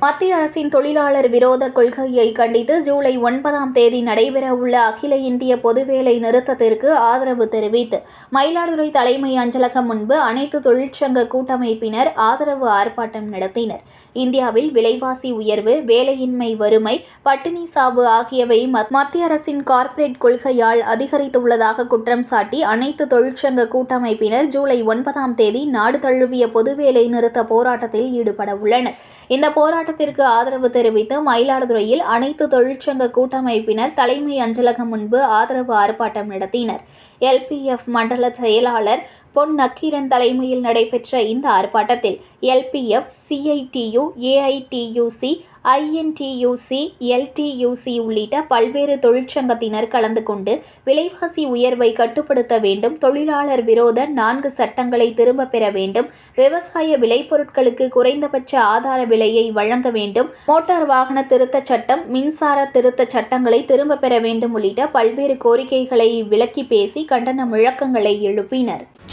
மத்திய அரசின் தொழிலாளர் விரோத கொள்கையை கண்டித்து ஜூலை ஒன்பதாம் தேதி நடைபெறவுள்ள அகில இந்திய பொதுவேலை நிறுத்தத்திற்கு ஆதரவு தெரிவித்து மயிலாடுதுறை தலைமை அஞ்சலகம் முன்பு அனைத்து தொழிற்சங்க கூட்டமைப்பினர் ஆதரவு ஆர்ப்பாட்டம் நடத்தினர். இந்தியாவில் விலைவாசி உயர்வு வேலையின்மை வறுமை பட்டினி சாவு ஆகியவை மத்- மத்திய அரசின் கார்ப்பரேட் கொள்கையால் அதிகரித்துள்ளதாக குற்றம் சாட்டி அனைத்து தொழிற்சங்க கூட்டமைப்பினர் ஜூலை ஒன்பதாம் தேதி நாடு தழுவிய பொதுவேலை நிறுத்த போராட்டத்தில் ஈடுபட உள்ளனர். இந்த போராட்டத்திற்கு ஆதரவு தெரிவித்து மயிலாடுதுறையில் அனைத்து தொழிற்சங்க கூட்டமைப்பினர் தலைமை அஞ்சலகம் முன்பு ஆதரவு ஆர்ப்பாட்டம் நடத்தினர். எல்பிஎஃப் மண்டல செயலாளர் பொன் நக்கீரன் தலைமையில் நடைபெற்ற இந்த ஆர்ப்பாட்டத்தில் LPF CITU AITUC INTUC LTUC உள்ளிட்ட பல்வேறு தொழிற்சங்கத்தினர் கலந்து கொண்டு விலைவாசி உயர்வை கட்டுப்படுத்த வேண்டும் தொழிலாளர் விரோத நான்கு சட்டங்களை திரும்பப் பெற வேண்டும் விவசாய விளைபொருட்களுக்கு குறைந்தபட்ச ஆதார விலையை வழங்க வேண்டும் மோட்டார் வாகன திருத்தச் சட்டம் மின்சார திருத்தச் சட்டங்களை திரும்பப் பெற வேண்டும் உள்ளிட்ட பல்வேறு கோரிக்கைகளை விளக்கி பேசி கண்டன முழக்கங்களை எழுப்பினர்.